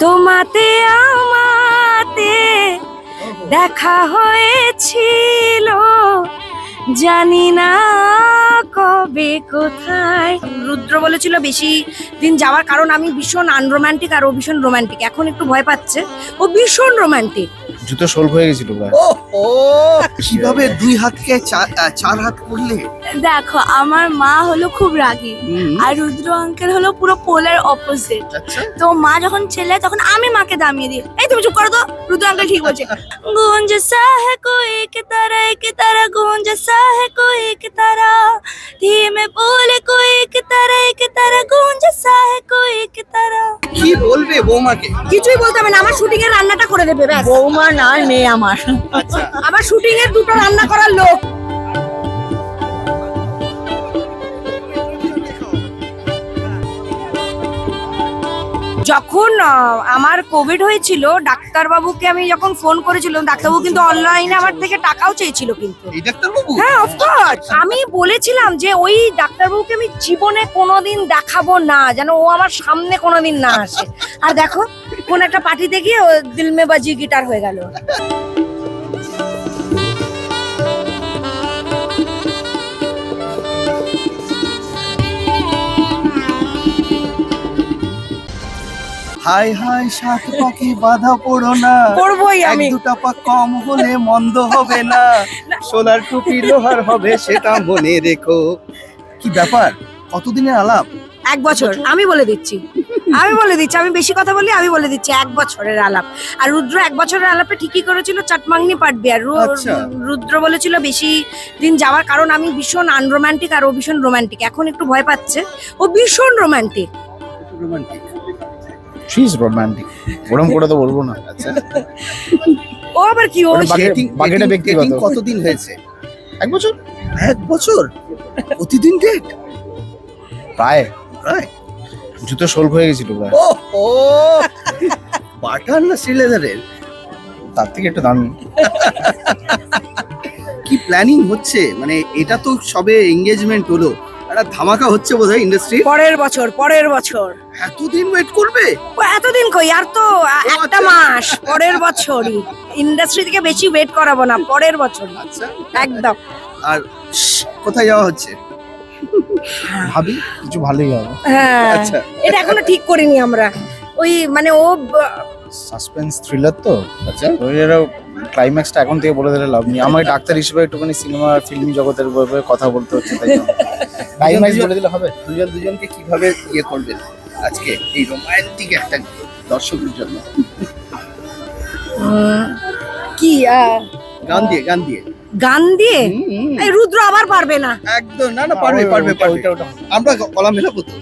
তোমাতে আমাতে দেখা হয়েছিল। জানি না কবে কোথায়। রুদ্র বলেছিল বেশি দিন যাওয়ার কারণ আমি ভীষণ আনরোমান্টিক আর ও ভীষণ রোমান্টিক এখন একটু ভয় পাচ্ছে। ও ভীষণ রোমান্টিক জুতো শোল হয়ে গেছিল ও কীভাবে দুই হাতকে চার- হাত করলে? দেখো আমার মা হলো খুব রাগী আর রুদ্র আঙ্কেল হলো পুরো পোলার অপোজিট আচ্ছা। তো মা যখন ছেলে তখন আমি মাকে দামিয়ে দিই। এই তুমি চুপ করো তো। বলছে গুঞ্জ সা হে কোই কি তারা কি তারা গুঞ্জ সা হে কোই কি তারা। ধীমে বলে কোই কি তারা কি তারা গুঞ্জ সা হে কোই কি তারা। কি বলবে বৌমাকে? কিছুই বলতে হবে না আমার শুটিং এর রান্নাটা করে দেবে ব্যাস। বৌমা না নেই আমার। আচ্ছা। আমার শুটিং এর দুটো রান্না করার লোক। যখন আমার কোভিড হয়েছিল ডাক্তারবাবুকে আমি যখন ফোন করেছিলাম ডাক্তারবাবু কিন্তু অনলাইনে আমার থেকে টাকাও চেয়েছিল কিন্তু। হ্যাঁ অফকোর্স আমি বলেছিলাম যে ওই ডাক্তারবাবুকে আমি জীবনে কোনোদিন দেখাবো না যেন ও আমার সামনে কোনোদিন না আসে। আর দেখো কোন একটা পার্টিতে গিয়ে দিল মে বাজি গিটার হয়ে গেল। হাই হাই সাত পাখি বাধা পড়ো না। করবোই আমি। দুটা পা কম হলে মন্দ হবে না। সোনার টুপি লোহার হবে সেটা মনে রেখো। কি ব্যাপার? কতদিনের আলাপ? এক বছর আমি বলে দিচ্ছি। আমি বলে দিচ্ছি আমি বেশি কথা বলি আমি বলে দিচ্ছি এক বছরের আলাপ। আর রুদ্র এক বছরের আলাপে ঠিকই করেছিল চাটমাংনি পাটবি আর আচ্ছা। রুদ্র বলেছিল বেশি দিন যাওয়ার কারণ আমি ভীষণ আনরোমান্টিক আর ও ভীষণ রোমান্টিক এখন একটু ভয় পাচ্ছে। ও ভীষণ romantic romantic she is romantic ওরম করে তো বলব না। আচ্ছা ও আবার কি ও বাকিটা ব্যক্তিগত। কতদিন হয়েছে? এক বছর? এক বছর? প্রতিদিন ডেট প্রায়। প্রায়? জুতো শোল হয়ে গেছিল প্রায়। ও বাটার না শ্রীলেদারের তার থেকে একটু দামি। কি প্ল্যানিং হচ্ছে? মানে এটা তো সবে এঙ্গেজমেন্ট হলো। ধামাকা হচ্ছে বোধহয় ইন্ডাস্ট্রি পরের বছর পরের বছর। এতদিন ওয়েট করবে? ও এতদিন কই? আর তো একটা আচ্ছা। মাস পরের বছরই। ইন্ডাস্ট্রি থেকে বেশি ওয়েট করাবো না পরের বছর আচ্ছা। একদম। আর কোথায় যাওয়া হচ্ছে? ভাবি কিছু ভালোই হবে। হ্যাঁ। আচ্ছা। এটা এখনও ঠিক করিনি আমরা। ওই মানে ও সাসপেন্স থ্রিলার তো? আচ্ছা। ক্লাইম্যাক্সটা এখন থেকে বলে দিলে লাভ নেই। আমার ডাক্তার হিসেবে একটুখানি সিনেমা ফিল্ম জগতের ব্যাপারে কথা বলতে হচ্ছে তাই ক্লাইম্যাক্স বলে দিলে হবে। দুজন দুজনকে কীভাবে ইয়ে করবেন আজকে এই রোমান্টিক একটা দর্শকের জন্য? কি গান দিয়ে গান দিয়ে। গান দিয়ে। এই রুদ্র আবার পারবে না। একদম না না পারবে পারবে পারবে। আমরা গলা মেলাবো তো।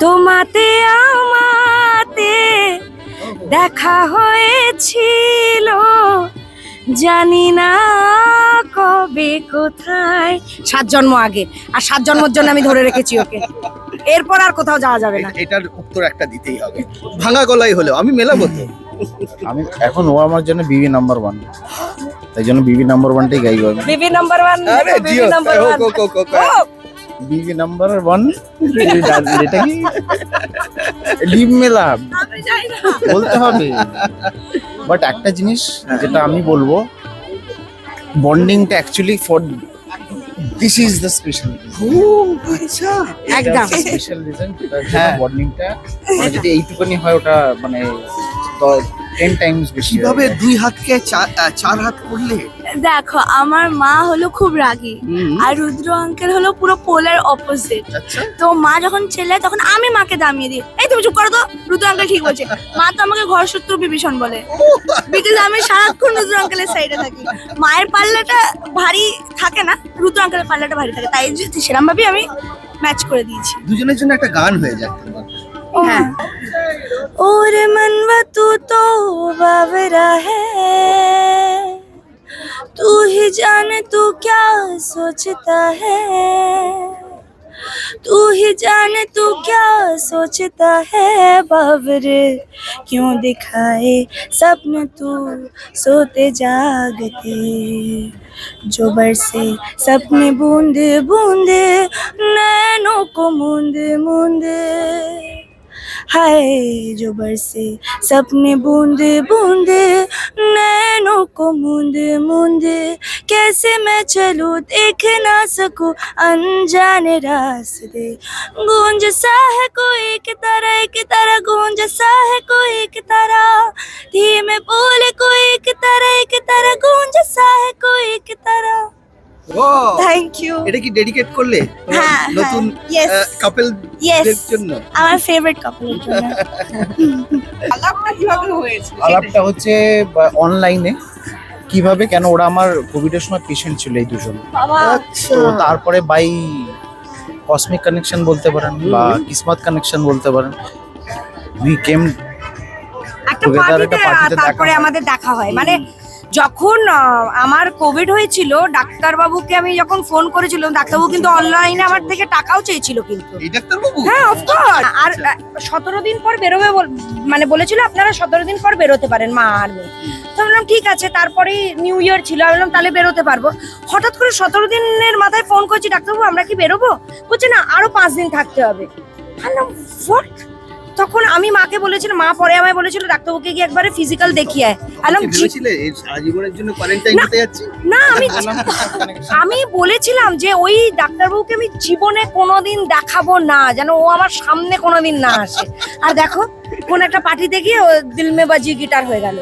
তোমাতে আমাতে দেখা হয়েছিল। জানি না কবে কোথায়? সাত জন্ম আগে। আর সাত জন্মের জন্য আমি ধরে রেখেছি ওকে। এরপর আর কোথাও যাওয়া যাবে না। এটার উত্তর একটা দিতেই হবে। ভাঙা গলাই হলো আমি মেলাবো তো। আমি এখন ও আমার জন্য বিবি নাম্বার ওয়ান তাই জন্য বিবি নাম্বার ওয়ানটাই গাইব আমি। বিবি নাম্বার ওয়ান আরে Biwi Jio number one. Biwi number one এটা কি? ডিম মেলা। বলতে হবে। বাট একটা জিনিস যেটা আমি বলব বন্ডিংটা actually for this is the special ও, আচ্ছা একদম। স্পেশাল রিজন হ্যাঁ। বন্ডিংটা মানে যদি এইটুকুনি হয় ওটা মানে টেন টাইমস বেশি কীভাবে দুই হাতকে চার হাত করলে দেখো আমার মা হলো খুব রাগি আর রুদ্র অঙ্কেল হলো পুরো পোলার আচ্ছা। অপোজিট তো মা যখন ছেলে তখন আমি মাকে দামিয়ে দিই। এই তুমি চুপ করো তো রুদ্র অঙ্কেল ঠিক বলছে। মা তো আমাকে ঘর শত্রু বিভীষণ বলে। বিকজ আচ্ছা। আমি সারাক্ষণ রুদ্র অঙ্কের সাইডে থাকি। মায়ের পাল্লাটা ভারী থাকে না রুদ্র অঙ্কের পাল্লাটা ভারী থাকে। তাই সেরকম ভাবে আমি ম্যাচ করে দিয়েছি। দুজনের জন্য একটা গান হয়ে যায়। হ্যাঁ। ওরে মনবা তু তো বাবরা হ্যাঁ तू ही जाने तू क्या सोचता है? तू ही जाने तू क्या सोचता है? बावरे क्यों दिखाए सपन तू सोते जागते? जो बरसे सपने बूंदे बूंदे, नैनों को मूंदे मूंदे। हाय जो बरसे, सपने बूंद बूंद, नैनों को मूंद मूंद। कैसे मैं चलूँ, देख ना सकूँ, अनजाने रास्ते। गूंज सा है कोई की तरह एक तरह गूंज सा है कोई की तरह धीमे बोले कोई एक तरह एक तरह गूंज सा है कोई की तरह থ্যাংক ইউ এটা কি ডেডিকেট করলে? হ্যাঁ, নতুন হ্যাঁ, yes. কাপেল জন্য? আমার ফেভারিট কাপলের জন্য। আলাপটা হচ্ছে অনলাইনে কীভাবে কেন ওরা আমার কোভিডের সময় পেশেন্ট ছিল এই দুজন। আচ্ছা। তো তারপরে বাই কসমিক কানেকশন বলতে পারেন বা কিসমত কানেকশন বলতে পারেন উই কেম একটা পার্টিতে তারপরে আমাদের দেখা হয়। মানে যখন আমার কোভিড হয়েছিল ডাক্তারবাবুকে আমি যখন ফোন করেছিলাম ডাক্তারবাবু কিন্তু অনলাইনে আমার থেকে টাকাও চেয়েছিল কিন্তু। হ্যাঁ অফকোর্স আর সতেরো দিন পর বেরোবে মানে বলেছিল আপনারা সতেরো দিন পর বেরোতে পারেন মা আর মেয়ে। তো বললাম ঠিক আছে তারপরে নিউ ইয়ার ছিল। আমি বললাম তাহলে বেরোতে পারব। হঠাৎ করে সতেরো দিনের মাথায় ফোন করছি ডাক্তারবাবু আমরা কি বেরোবো? বলছে না আরও পাঁচ দিন থাকতে হবে। হোয়াট তখন আমি মাকে বলেছিলাম মা পরে আমায় বলেছিল ডাক্তারবাবুকে গিয়ে একবারে ফিজিক্যাল দেখিয়ে আয়। এই জন্য কোয়ারেন্টাইন না। হতে যাচ্ছি? না আমি আমি বলেছিলাম যে ওই ডাক্তারবাবুকে আমি জীবনে কোনোদিন দেখাবো না যেন ও আমার সামনে কোনোদিন না আসে। আর দেখো কোন একটা পার্টিতে গিয়ে ও দিল মে বাজি গিটার হয়ে গেল।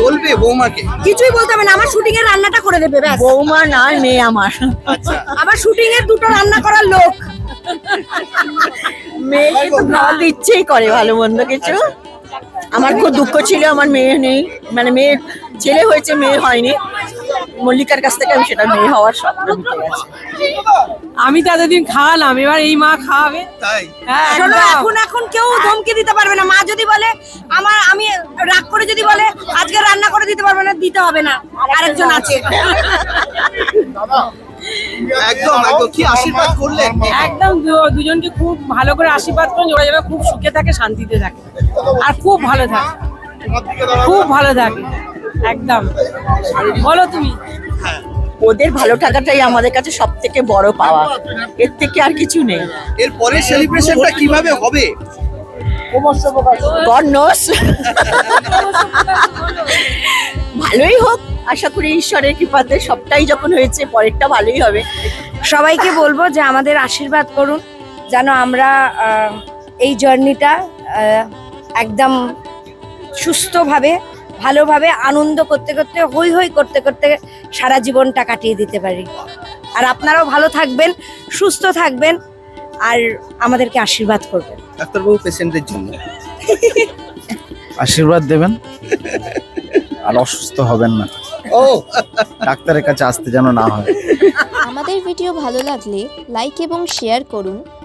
বলবে বৌমাকে? কিছুই বলতে হবে না আমার শুটিং এর রান্নাটা করে দেবে ব্যাস। বৌমা নয় মেয়ে আমার। আমার আবার শুটিং এর দুটো রান্না করার লোক। মেয়ে তো খাওয়া দিচ্ছেই ইচ্ছেই করে ভালো মন্দ কিছু। আমার খুব দুঃখ ছিল আমার মেয়ে নেই। মানে মেয়ে ছেলে হয়েছে মেয়ে হয়নি। মল্লিকার কাছ থেকে আমি সেটা মেয়ে হওয়ার স্বপ্ন মিটে গেছে আমি তো এতদিন খাওয়ালাম এবার এই মা খাওয়াবে। তাই? হ্যাঁ শোনো এখন এখন কেউ ধমকি দিতে পারবে না। মা যদি বলে আমার আমি রাগ করে যদি বলে আজকে রান্না করে দিতে পারবে না দিতে হবে না। আরেকজন আছে। একদম একদম। কি আশীর্বাদ করলেন একদম দুজনকে খুব ভালো করে আশীর্বাদ করুন ওরা যেন খুব সুখে থাকে শান্তিতে থাকে। আর খুব ভালো থাকে। খুব ভালো থাকে। একদম। বলো তুমি। ওদের ভালো থাকাটাই আমাদের কাছে সব থেকে বড় পাওয়া। এর থেকে আর কিছু নেই। এর পরের সেলিব্রেশনটা কীভাবে হবে? ভালোই হোক আশা করি ঈশ্বরের কৃপাতে সবটাই যখন হয়েছে পরেরটা ভালোই হবে। সবাইকে বলব যে আমাদের আশীর্বাদ করুন যেন আমরা এই জার্নিটা একদম সুস্থভাবে ভালোভাবে আনন্দ করতে করতে হই হই করতে করতে সারা জীবনটা কাটিয়ে দিতে পারি। আর আপনারাও ভালো থাকবেন সুস্থ থাকবেন আর আমাদেরকে আশীর্বাদ করবেন। ডাক্তারবাবু পেশেন্টদের জন্য। আশীর্বাদ দেবেন আর অসুস্থ হবেন না। ও। ডাক্তারের কাছে আসতে যেন না হয়। আমাদের ভিডিও ভালো লাগলে লাইক এবং শেয়ার করুন।